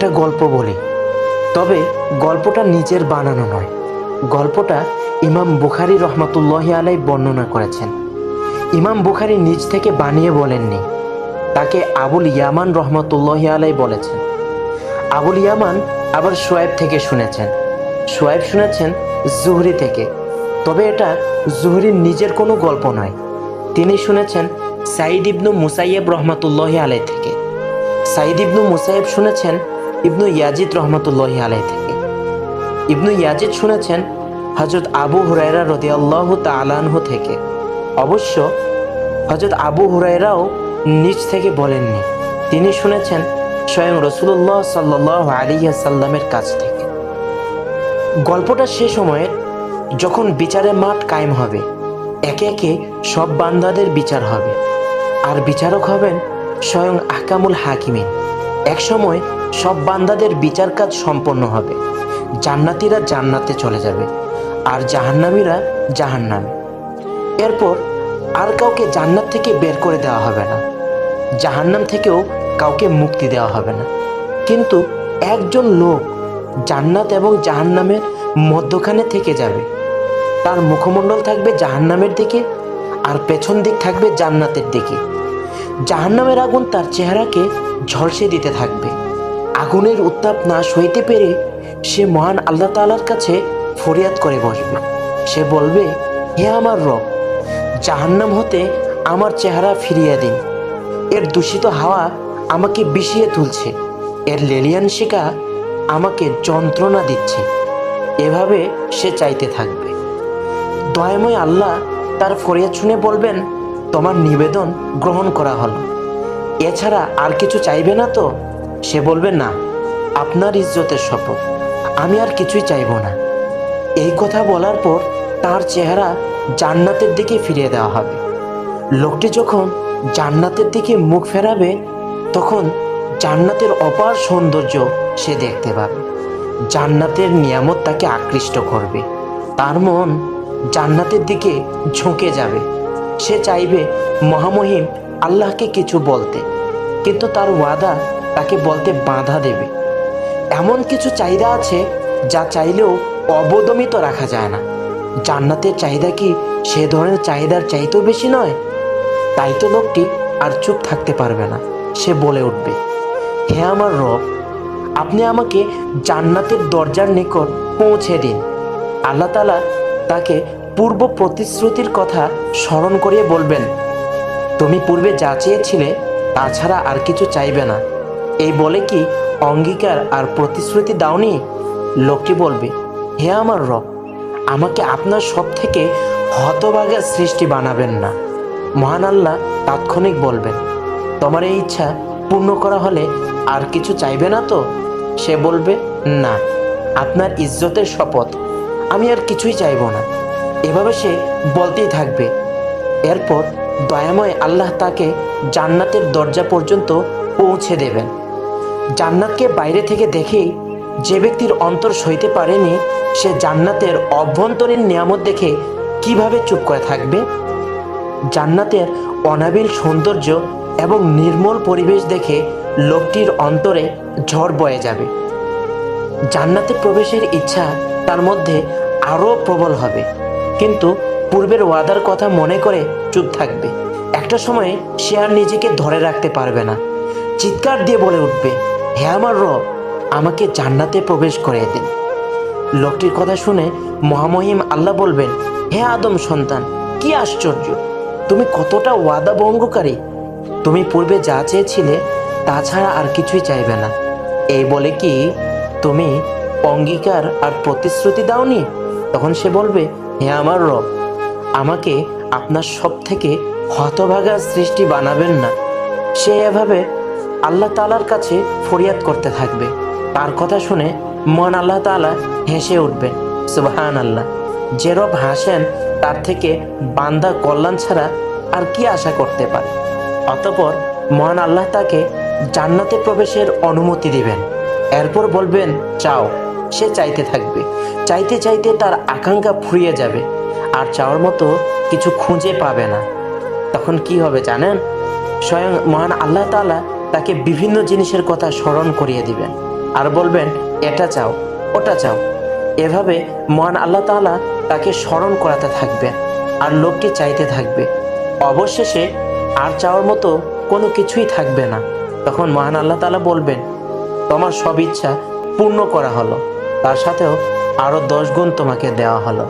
একটা গল্প বলি। তবে গল্পটা নিজের বানানো নয়। গল্পটা ইমাম বুখারি রহমতুল্লাহ আলাই বর্ণনা করেছেন। ইমাম বুখারি নিজ থেকে বানিয়ে বলেননি। তাকে আবুল ইয়ামান রহমতুল্লাহ আলাই বলেছেন। আবুল ইয়ামান আবার সোয়েব থেকে শুনেছেন। সোয়েব শুনেছেন জুহরি থেকে। তবে এটা জুহরির নিজের কোনো গল্প নয়। তিনি শুনেছেন সাইদ ইবনু মুসাইয়েব রহমতুল্লাহ আলাই থেকে। সাইদ ইবনু মুসাইব শুনেছেন ইবনু ইয়াজিদ রহমতুল্লাহ আলাই থেকে। ইবনু ইয়াজিদ শুনেছেন হজরত আবু হুরাইরা রদিয়াল্লাহ তালানহ থেকে। অবশ্য হজরত আবু হুরাইরাও নিজ থেকে বলেননি। তিনি শুনেছেন স্বয়ং রসুল্লাহ সাল্লাহ আলিয়াসাল্লামের কাছ থেকে। গল্পটা সে সময়ের যখন বিচারের মাঠ কায়েম হবে, একে একে সব বান্দাদের বিচার হবে। আর বিচারক হবেন স্বয়ং আহকামুল হাকিমিন। একসময় সব বান্দাদের বিচার কাজ সম্পন্ন হবে। জান্নাতিরা জান্নাতে চলে যাবে আর জাহান্নামীরা জাহান্নাম। এরপর আর কাউকে জান্নাত থেকে বের করে দেওয়া হবে না। জাহান্নাম থেকেও কাউকে মুক্তি দেওয়া হবে না। কিন্তু একজন লোক জান্নাত এবং জাহান্নামের মধ্যখানে থেকে যাবে। তার মুখমণ্ডল থাকবে জাহান্নামের দিকে আর পেছন দিক থাকবে জান্নাতের দিকে। জাহান্নামের আগুন তার চেহারাকে ঝলসে দিতে থাকবে। আগুনের উত্তাপ না সইতে পেরে সে মহান আল্লাহ তালার কাছে ফরিয়াদ করে বসবে। সে বলবে, হে আমার রব, জাহান্নাম হতে আমার চেহারা ফিরিয়ে দিন। এর দূষিত হাওয়া আমাকে বিষিয়ে তুলছে। এর লেলিয়ান শিকা আমাকে যন্ত্রণা দিচ্ছে। এভাবে সে চাইতে থাকবে। দয়াময় আল্লাহ তার ফরিয়াদ শুনে বলবেন, তোমার নিবেদন গ্রহণ করা হলো। এছাড়া আর কিছু চাইবে না তো? সে বলবে, না, আপনার ইজ্জতের শপথ। আমি আর কিছুই চাইব না। এই কথা বলার পর তার চেহারা জান্নাতের দিকে ফিরিয়ে দেওয়া হবে। লোকটি যখন জান্নাতের দিকে মুখ ফেরাবে, তখন জান্নাতের অপার সৌন্দর্য সে দেখতে পাবে। জান্নাতের নিয়ামত তাকে আকৃষ্ট করবে। তার মন জান্নাতের দিকে ঝুঁকে যাবে। সে চাইবে মহামহিম আল্লাহকে কিছু বলতে। কিন্তু তার ওয়াদা তাকে বলতে বাধা দেবে। এমন কিছু চাহিদা আছে যা চাইলেও অবদমিত রাখা যায় না। জান্নাতের চাহিদা কি সে ধরনের চাহিদার চাইতেও বেশি নয়? তাই তো লোকটি আর চুপ থাকতে পারবে না, সে বলে উঠবে, হে আমার রব, আপনি আমাকে জান্নাতের দরজার নিকট পৌঁছে দিন। আল্লাহ তালা তাকে পূর্ব প্রতিশ্রুতির কথা স্মরণ করিয়ে বলবেন, তুমি পূর্বে যা চেয়েছিলে তাছাড়া আর কিছু চাইবে না। এই বলে কি অঙ্গীকার আর প্রতিশ্রুতি দাওনি? লোকটি বলবে, হে আমার রব, আমাকে আপনার সব থেকে হতভাগা সৃষ্টি বানাবেন না। মহান আল্লাহ তাৎক্ষণিক বলবেন, তোমার এই ইচ্ছা পূর্ণ করা হলে আর কিছু চাইবে না তো? সে বলবে, না, আপনার ইজ্জতের শপথ, আমি আর কিছুই চাইব না। এভাবে সে বলতেই থাকবে। এরপর দয়াময় আল্লাহ তাকে জান্নাতের দরজা পর্যন্ত পৌঁছে দেবেন। জান্নাতকে বাইরে থেকে দেখেই যে ব্যক্তির অন্তর সইতে পারেনি, সে জান্নাতের অভ্যন্তরীণ নিয়ামত দেখে কীভাবে চুপ করে থাকবে? জান্নাতের অনাবিল সৌন্দর্য এবং নির্মল পরিবেশ দেখে লোকটির অন্তরে ঝড় বয়ে যাবে। জান্নাতে প্রবেশের ইচ্ছা তার মধ্যে আরও প্রবল হবে, কিন্তু পূর্বের ওয়াদার কথা মনে করে চুপ থাকবে। একটা সময়ে সে আর নিজেকে ধরে রাখতে পারবে না। চিৎকার দিয়ে বলে উঠবে হে আমার রব, আমাকে জান্নাতে প্রবেশ করে দিন। লোকটির কথা শুনে মহামহিম আল্লাহ বলবেন, হে আদম সন্তান, কি আশ্চর্য! তুমি কতটা ওয়াদা ভঙ্গকারী। তুমি পূর্বে যা চেয়েছিলে তাছাড়া আর কিছুই চাইবে না। এই বলে কি, তুমি অঙ্গীকার আর প্রতিশ্রুতি দাওনি? তখন সে বলবে, হে আমার রব, আমাকে আপনার সব থেকে হতভাগা সৃষ্টি বানাবেন না। সে এভাবে আল্লাহ তালার কাছে ফরিয়াদ করতে থাকবে। তার কথা শুনে মন আল্লাহ তালা হেসে উঠবেন সুবাহান আল্লাহ যে রব হাসেন, তার থেকে বান্দা কল্যাণ ছাড়া আর কি আশা করতে পারে? অতপর মহান আল্লাহ তাকে জান্নাতে প্রবেশের অনুমতি দিবেন। এরপর বলবেন, চাও। সে চাইতে থাকবে। চাইতে চাইতে তার আকাঙ্ক্ষা ফুরিয়ে যাবে, আর চাওয়ার মতো কিছু খুঁজে পাবে না। তখন কি হবে জানেন? স্বয়ং মহান আল্লাহ তাআলা তাকে বিভিন্ন জিনিসের কথা স্মরণ করিয়ে দিবেন। আর বলবেন, এটা চাও, ওটা চাও। এভাবে মহান আল্লাহ তাআলা তাকে স্মরণ করাতে থাকবেন আর লোকটি চাইতে থাকবে। অবশেষে আর চাওয়ার মতো কোনো কিছুই থাকবে না। তখন মহান আল্লাহ তাআলা বলবেন, তোমার সব ইচ্ছা পূর্ণ করা হলো। তার সাথেও আরও দশ গুণ তোমাকে দেওয়া হলো।